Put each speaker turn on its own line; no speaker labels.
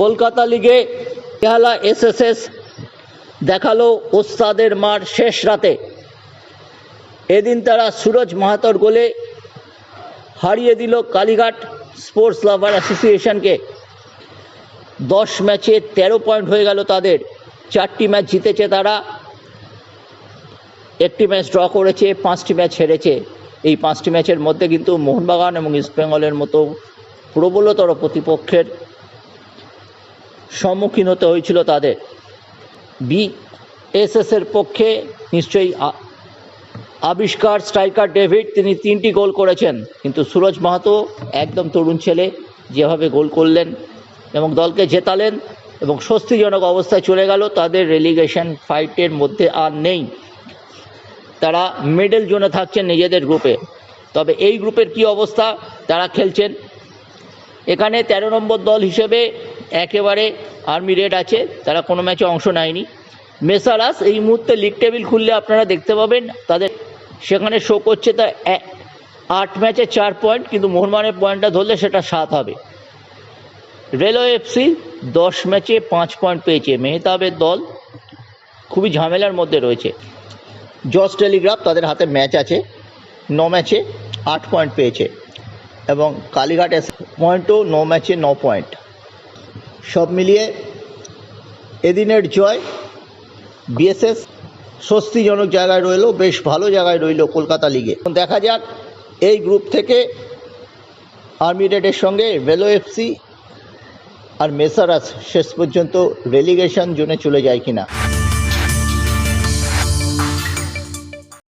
কলকাতা লিগে বেহালা এসএসএস দেখাল ওস্তাদের মার শেষ রাতে। এদিন তারা সুরজ মাহাতর গোলে হারিয়ে দিল কালীঘাট স্পোর্টস লাভার অ্যাসোসিয়েশনকে। দশ ম্যাচে তেরো পয়েন্ট হয়ে গেল তাদের। চারটি ম্যাচ জিতেছে তারা। একটি ম্যাচ ড্র করেছে, পাঁচটি ম্যাচ হেরেছে। এই পাঁচটি ম্যাচের মধ্যে কিন্তু মোহনবাগান এবং ইস্টবেঙ্গলের মতো প্রবলতর প্রতিপক্ষের সম্মুখীন হতে হয়েছিল তাদের। বি এর পক্ষে নিশ্চয়ই আবিষ্কার স্ট্রাইকার ডেভিড, তিনি তিনটি গোল করেছেন। কিন্তু সুরজ মাহাতো একদম তরুণ ছেলে, যেভাবে গোল করলেন এবং দলকে জেতালেন এবং স্বস্তিজনক অবস্থায় চলে গেল, তাদের রেলিগেশন ফাইটের মধ্যে আর নেই। তারা মিডল জোনে থাকছেন নিজেদের গ্রুপে তবে এই গ্রুপের কি অবস্থা? তারা খেলছেন। এখানে তেরো নম্বর দল হিসেবে একেবারে আর্মি রেড আছে, তারা কোনো ম্যাচে অংশ নেয়নি। মেসারাস এই মুহূর্তে লিগ টেবিল খুললে আপনারা দেখতে পাবেন, তাদের সেখানে শো করছে তা আট ম্যাচে চার পয়েন্ট কিন্তু মোহনবাগানের পয়েন্টটা ধরলে সেটা সাত হবে। রেলওয়ে এফসি দশ ম্যাচে পাঁচ পয়েন্ট পেয়েছে। মেহতাবের দল খুবই ঝামেলার মধ্যে রয়েছে। জস টেলিগ্রাফ তাদের হাতে ম্যাচ আছে, ন ম্যাচে আট পয়েন্ট পেয়েছে। এবং কালীঘাট এস পয়েন্টও ন ম্যাচে ন পয়েন্ট সব মিলিয়ে এদিনের জয়। বিএসএস স্বস্তিজনক জায়গায় রইল, বেশ ভালো জায়গায় রইল কলকাতা লিগে। দেখা যাক এই গ্রুপ থেকে আর্মি রেডের সঙ্গে ভেলো এফসি আর মেসারাস শেষ পর্যন্ত রেলিগেশন জোনে চলে যায় কিনা।